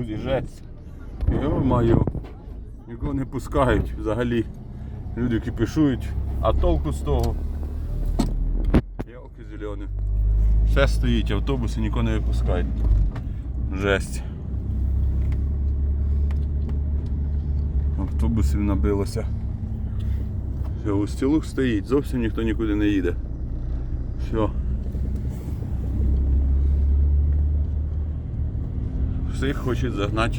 друзі, жесть. Йо-моє. Нікого не пускають взагалі. Люди кипішують, а толку з того. Ялки зелені. Все стоїть, автобуси нікого не випускають. Жесть. Автобусів набилося. Все, устілух стоїть, зовсім ніхто нікуди не їде. Все. Всіх хочуть загнати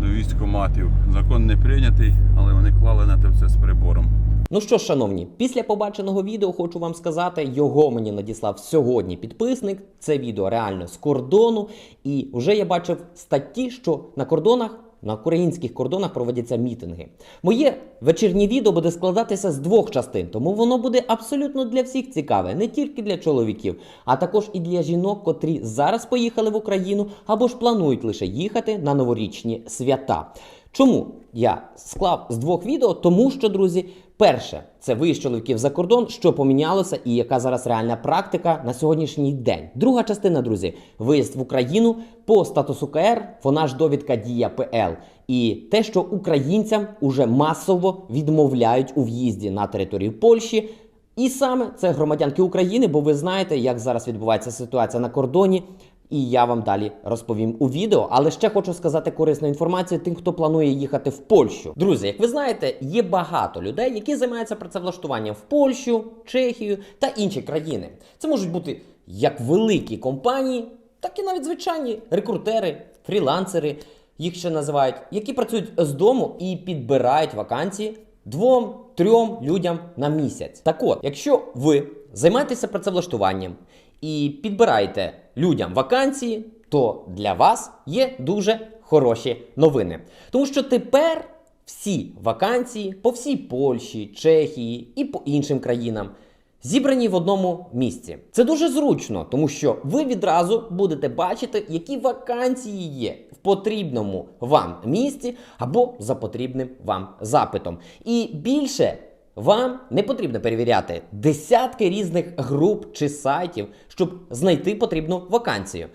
до військкоматів. Закон не прийнятий, але вони клали на те все з прибором. Ну що ж, шановні, після побаченого відео хочу вам сказати, його мені надіслав сьогодні підписник. Це відео реально з кордону. І вже я бачив статті, що на кордонах. На українських кордонах проводяться мітинги. Моє вечірнє відео буде складатися з двох частин, тому воно буде абсолютно для всіх цікаве, не тільки для чоловіків, а також і для жінок, котрі зараз поїхали в Україну або ж планують лише їхати на новорічні свята. Чому я склав з двох відео? Тому що, друзі, перше це виїзд чоловіків за кордон, що помінялося, і яка зараз реальна практика на сьогоднішній день. Друга частина, друзі, виїзд в Україну по статусу КР, вона ж довідка дія ПЛ. І те, що українцям уже масово відмовляють у в'їзді на територію Польщі. І саме це громадянки України, бо ви знаєте, як зараз відбувається ситуація на кордоні. І я вам далі розповім у відео. Але ще хочу сказати корисну інформацію тим, хто планує їхати в Польщу. Друзі, як ви знаєте, є багато людей, які займаються працевлаштуванням в Польщу, Чехію та інші країни. Це можуть бути як великі компанії, так і навіть звичайні рекрутери, фрілансери, їх ще називають, які працюють з дому і підбирають вакансії двом трьом людям на місяць. Так от, якщо ви займаєтеся працевлаштуванням і підбираєте людям вакансії, то для вас є дуже хороші новини. Тому що тепер всі вакансії по всій Польщі, Чехії і по іншим країнам зібрані в одному місці. Це дуже зручно, тому що ви відразу будете бачити, які вакансії є в потрібному вам місці або за потрібним вам запитом. І більше. Вам не потрібно перевіряти десятки різних груп чи сайтів, щоб знайти потрібну вакансію.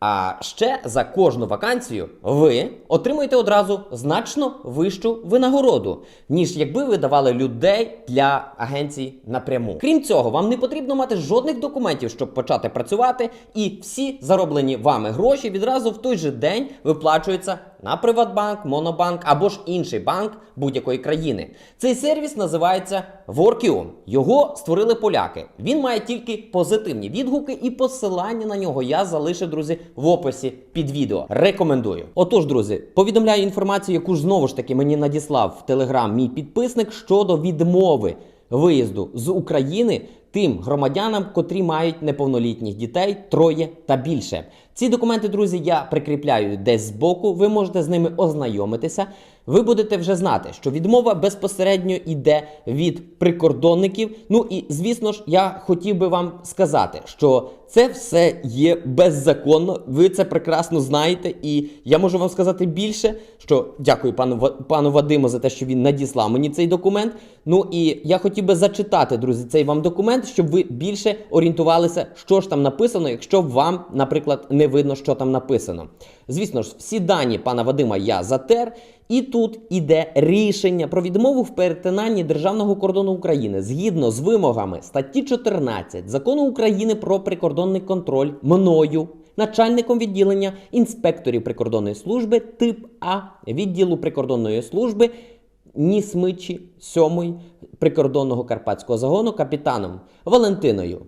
А ще за кожну вакансію ви отримуєте одразу значно вищу винагороду, ніж якби ви давали людей для агенцій напряму. Крім цього, вам не потрібно мати жодних документів, щоб почати працювати, і всі зароблені вами гроші відразу в той же день виплачуються на Приватбанк, Монобанк або ж інший банк будь-якої країни. Цей сервіс називається Workium. Його створили поляки. Він має тільки позитивні відгуки, і посилання на нього я залишив, друзі, в описі під відео. Рекомендую. Отож, друзі, повідомляю інформацію, яку ж знову ж таки мені надіслав в Телеграм мій підписник щодо відмови виїзду з України тим громадянам, котрі мають неповнолітніх дітей троє та більше. Ці документи, друзі, я прикріпляю десь збоку. Ви можете з ними ознайомитися. Ви будете вже знати, що відмова безпосередньо йде від прикордонників. Ну і звісно ж, я хотів би вам сказати, що це все є беззаконно. Ви це прекрасно знаєте, і я можу вам сказати більше, що дякую пану пану Вадиму за те, що він надіслав мені цей документ. Ну і я хотів би зачитати, друзі, цей вам документ, щоб ви більше орієнтувалися, що ж там написано, якщо вам, наприклад, не видно, що там написано. Звісно ж, всі дані пана Вадима я затер. І тут іде рішення про відмову в перетинанні державного кордону України згідно з вимогами статті 14 закону України про прикордонний контроль мною. Начальником відділення інспекторів прикордонної служби тип А відділу прикордонної служби Нісмичі 7 прикордонного карпатського загону капітаном Валентиною.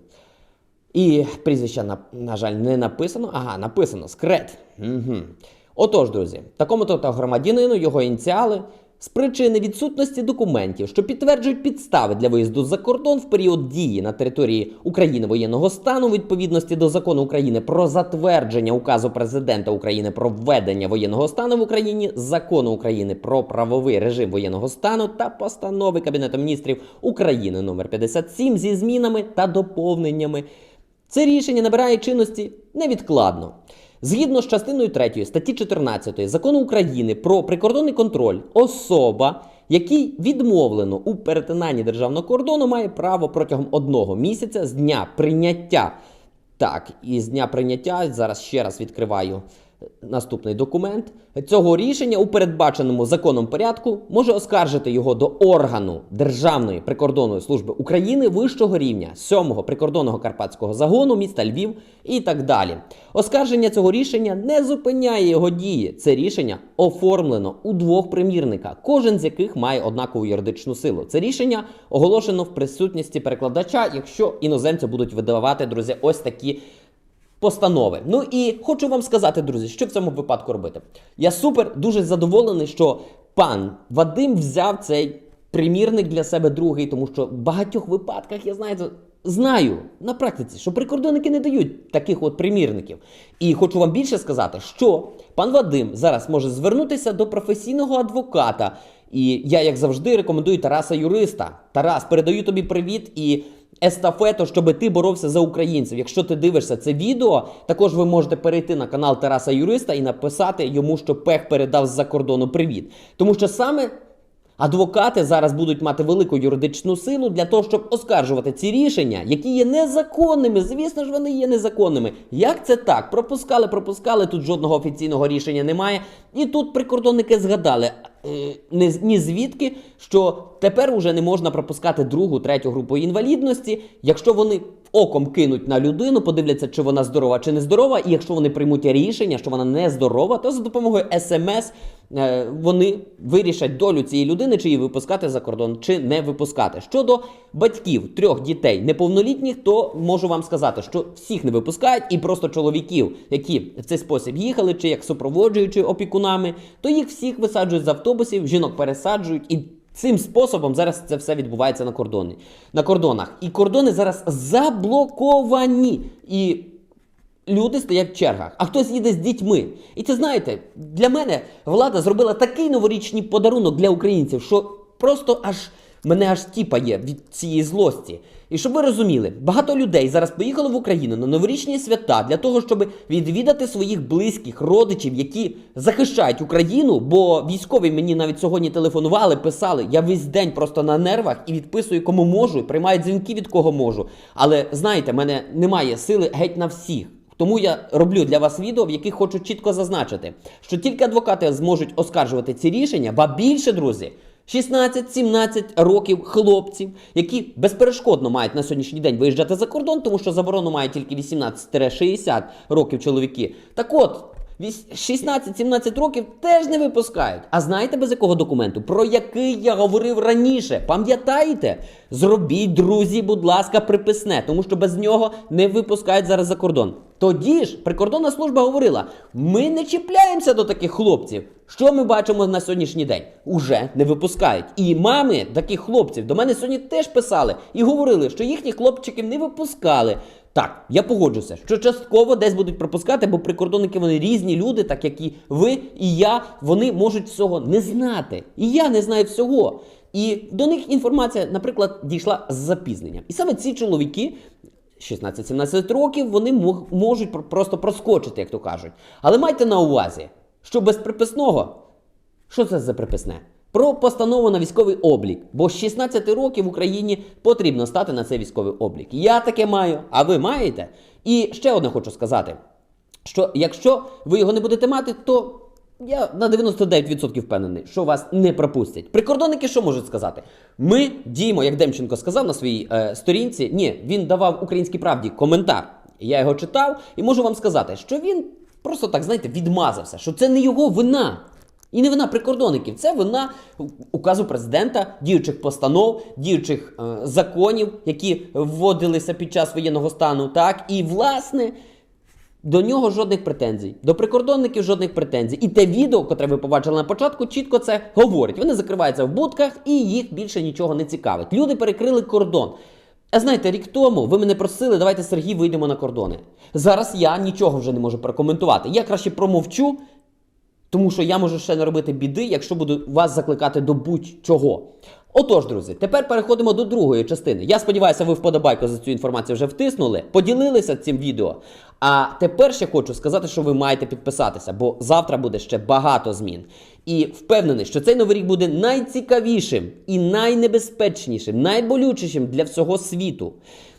І прізвища, на, на жаль, не написано. Ага, написано скрет. Угу. Отож, друзі, такому то -та громадянину його ініціали з причини відсутності документів, що підтверджують підстави для виїзду за кордон в період дії на території України воєнного стану, відповідності до закону України про затвердження указу президента України про введення воєнного стану в Україні, закону України про правовий режим воєнного стану та постанови Кабінету міністрів України номер 57 зі змінами та доповненнями. Це рішення набирає чинності невідкладно. Згідно з частиною 3 статті 14 закону України про прикордонний контроль, особа, якій відмовлено у перетинанні державного кордону, має право протягом одного місяця з дня прийняття. Так, і з дня прийняття зараз ще раз відкриваю Наступний документ цього рішення у передбаченому законом порядку може оскаржити його до органу Державної прикордонної служби України вищого рівня 7-го прикордонного карпатського загону міста Львів і так далі. Оскарження цього рішення не зупиняє його дії. Це рішення оформлено у двох примірника, кожен з яких має однакову юридичну силу. Це рішення оголошено в присутності перекладача, якщо іноземці будуть видавати, друзі, ось такі постанови. Ну і хочу вам сказати, друзі, що в цьому випадку робити. Я супер дуже задоволений, що пан Вадим взяв цей примірник для себе другий, тому що в багатьох випадках я знаю, знаю на практиці, що прикордонники не дають таких от примірників. І хочу вам більше сказати, що пан Вадим зараз може звернутися до професійного адвоката. І я, як завжди, рекомендую Тараса Юриста. Тарас, передаю тобі привіт і естафету, щоб ти боровся за українців. Якщо ти дивишся це відео, також ви можете перейти на канал Тараса Юриста і написати йому, що пех передав з-за кордону привіт. Тому що саме адвокати зараз будуть мати велику юридичну силу для того, щоб оскаржувати ці рішення, які є незаконними. Звісно ж, вони є незаконними. Як це так? Пропускали, пропускали. Тут жодного офіційного рішення немає. І тут прикордонники згадали. Е, Ні, ні звідки, що тепер уже не можна пропускати другу, третю групу інвалідності, якщо вони оком кинуть на людину, подивляться, чи вона здорова, чи не здорова, і якщо вони приймуть рішення, що вона не здорова, то за допомогою смс е, вони вирішать долю цієї людини, чи її випускати за кордон, чи не випускати. Щодо батьків трьох дітей неповнолітніх, то можу вам сказати, що всіх не випускають, і просто чоловіків, які в цей спосіб їхали, чи як супроводжуючи опікунами, то їх всіх висаджують з автобусів, жінок пересаджують і. Цим способом зараз це все відбувається на кордоні, на кордонах. І кордони зараз заблоковані. І люди стоять в чергах, а хтось їде з дітьми. І це знаєте, для мене влада зробила такий новорічний подарунок для українців, що просто аж мене аж тіпає від цієї злості. І щоб ви розуміли, багато людей зараз поїхало в Україну на новорічні свята для того, щоб відвідати своїх близьких родичів, які захищають Україну. Бо військові мені навіть сьогодні телефонували, писали. Я весь день просто на нервах і відписую кому можу, і приймаю дзвінки від кого можу. Але знаєте, мене немає сили геть на всіх. Тому я роблю для вас відео, в яких хочу чітко зазначити, що тільки адвокати зможуть оскаржувати ці рішення, ба більше, друзі. 16-17 років хлопців, які безперешкодно мають на сьогоднішній день виїжджати за кордон, тому що заборону мають тільки 18-60 років чоловіки. Так от, вісь- 16-17 років теж не випускають. А знаєте без якого документу? Про який я говорив раніше? Пам'ятаєте? Зробіть, друзі, будь ласка, приписне, тому що без нього не випускають зараз за кордон. Тоді ж прикордонна служба говорила: ми не чіпляємося до таких хлопців. Що ми бачимо на сьогоднішній день? Уже не випускають. І мами таких хлопців до мене сьогодні теж писали і говорили, що їхніх хлопчиків не випускали. Так, я погоджуся, що частково десь будуть пропускати, бо прикордонники вони різні люди, так як і ви, і я, вони можуть всього не знати. І я не знаю всього. І до них інформація, наприклад, дійшла з запізненням. І саме ці чоловіки 16-17 років вони можуть просто проскочити, як то кажуть. Але майте на увазі, що без приписного, що це за приписне? Про постанову на військовий облік, бо з 16 років в Україні потрібно стати на цей військовий облік. Я таке маю, а ви маєте? І ще одне хочу сказати: що якщо ви його не будете мати, то я на 99% впевнений, що вас не пропустять. Прикордонники що можуть сказати? Ми діємо, як Демченко сказав на своїй е, сторінці. Ні, він давав українській правді коментар. Я його читав і можу вам сказати, що він просто так, знаєте, відмазався, що це не його вина. І не вина прикордонників, це вина указу президента, діючих постанов, діючих е, законів, які вводилися під час воєнного стану. Так, і власне до нього жодних претензій, до прикордонників жодних претензій. І те відео, котре ви побачили на початку, чітко це говорить. Вони закриваються в будках і їх більше нічого не цікавить. Люди перекрили кордон. А знаєте, рік тому ви мене просили, давайте Сергій вийдемо на кордони. Зараз я нічого вже не можу прокоментувати. Я краще промовчу, тому що я можу ще не робити біди, якщо буду вас закликати до будь-чого. Отож, друзі, тепер переходимо до другої частини. Я сподіваюся, ви вподобайку за цю інформацію вже втиснули, поділилися цим відео. А тепер ще хочу сказати, що ви маєте підписатися, бо завтра буде ще багато змін. І впевнений, що цей новий рік буде найцікавішим і найнебезпечнішим, найболючішим для всього світу.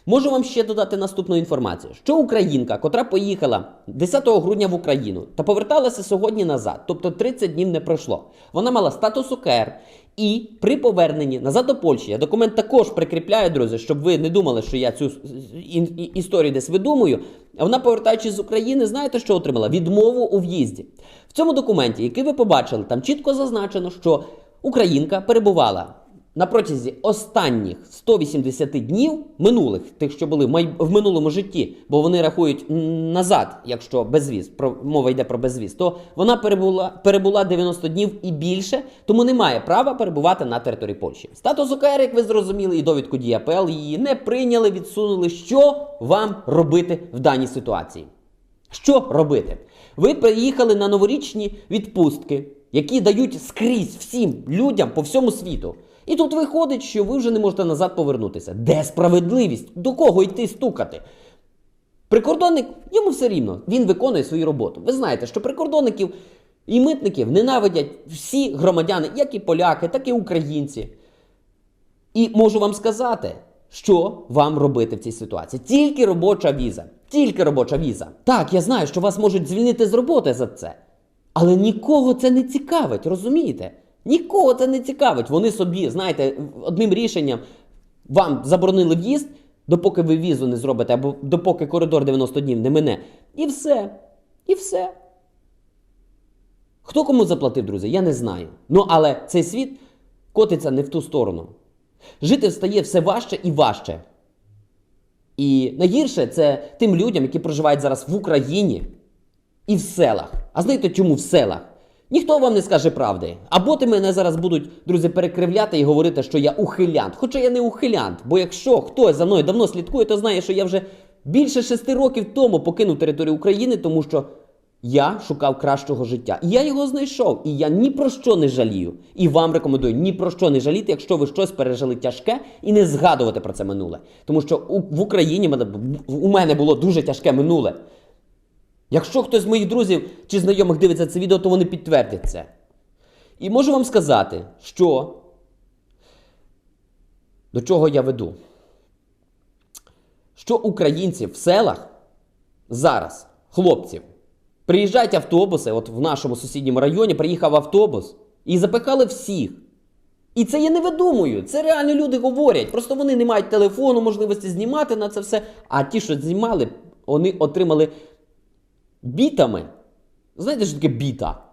Можу вам ще додати наступну інформацію, що українка, котра поїхала 10 грудня в Україну та поверталася сьогодні назад, тобто 30 днів не пройшло. Вона мала статус УКР, і при поверненні назад до Польщі, я документ також прикріпляю, друзі, щоб ви не думали, що я цю історію десь видумую. А вона, повертаючись з України, знаєте, що отримала? Відмову у в'їзді. В цьому документі, який ви побачили, там чітко зазначено, що українка перебувала на протязі останніх 180 днів минулих, тих, що були в минулому житті, бо вони рахують назад, якщо безвіз, про мова йде про безвіз, то вона перебула, перебула 90 днів і більше, тому не має права перебувати на території Польщі. Статус ОКР, як ви зрозуміли, і довідку ДІАПЛ її не прийняли, відсунули. Що вам робити в даній ситуації? Що робити? Ви приїхали на новорічні відпустки, які дають скрізь всім людям по всьому світу. І тут виходить, що ви вже не можете назад повернутися. Де справедливість? До кого йти стукати? Прикордонник йому все рівно, він виконує свою роботу. Ви знаєте, що прикордонників і митників ненавидять всі громадяни, як і поляки, так і українці. І можу вам сказати, що вам робити в цій ситуації. Тільки робоча віза. Тільки робоча віза. Так, я знаю, що вас можуть звільнити з роботи за це. Але нікого це не цікавить, розумієте? Нікого це не цікавить. Вони собі, знаєте, одним рішенням вам заборонили в'їзд, допоки ви візу не зробите, або допоки коридор 90 днів не мине. І все. І все. Хто кому заплатив, друзі, я не знаю. Ну, але цей світ котиться не в ту сторону. Жити стає все важче і важче. І найгірше це тим людям, які проживають зараз в Україні і в селах. А знаєте чому в селах? Ніхто вам не скаже правди. Або ти мене зараз будуть, друзі, перекривляти і говорити, що я ухилянт. Хоча я не ухилянт, бо якщо хтось за мною давно слідкує, то знає, що я вже більше шести років тому покинув територію України, тому що я шукав кращого життя. І я його знайшов. І я ні про що не жалію. І вам рекомендую ні про що не жаліти, якщо ви щось пережили тяжке, і не згадувати про це минуле. Тому що в Україні у мене було дуже тяжке минуле. Якщо хтось з моїх друзів чи знайомих дивиться це відео, то вони підтвердять це. І можу вам сказати, що до чого я веду? Що українці в селах зараз, хлопців, приїжджають автобуси, от в нашому сусідньому районі приїхав автобус і запихали всіх. І це я не видумую. Це реально люди говорять. Просто вони не мають телефону, можливості знімати на це все. А ті, що знімали, вони отримали бітами. Знаєте, що таке біта?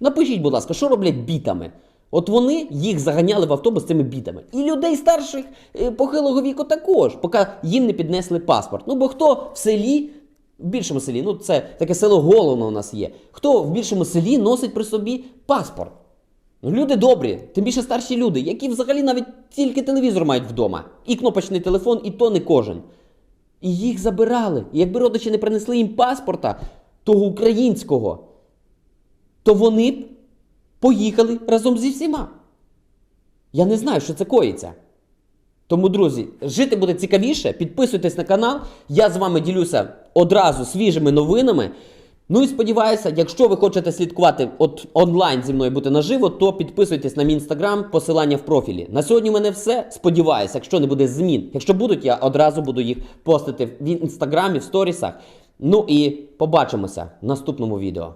Напишіть, будь ласка, що роблять бітами? От вони їх заганяли в автобус цими бітами. І людей старших е, похилого віку також, поки їм не піднесли паспорт. Ну бо хто в селі, в більшому селі, ну це таке село Головно у нас є. Хто в більшому селі носить при собі паспорт? Ну, люди добрі, тим більше старші люди, які взагалі навіть тільки телевізор мають вдома, і кнопочний телефон, і то не кожен. І їх забирали. І якби родичі не принесли їм паспорта того українського, то вони б поїхали разом зі всіма. Я не знаю, що це коїться. Тому, друзі, жити буде цікавіше. Підписуйтесь на канал. Я з вами ділюся одразу свіжими новинами. Ну і сподіваюся, якщо ви хочете слідкувати от онлайн зі мною бути наживо, то підписуйтесь на мій інстаграм, посилання в профілі. На сьогодні в мене все. Сподіваюся, якщо не буде змін. Якщо будуть, я одразу буду їх постити в інстаграмі, в сторісах. Ну і побачимося в наступному відео.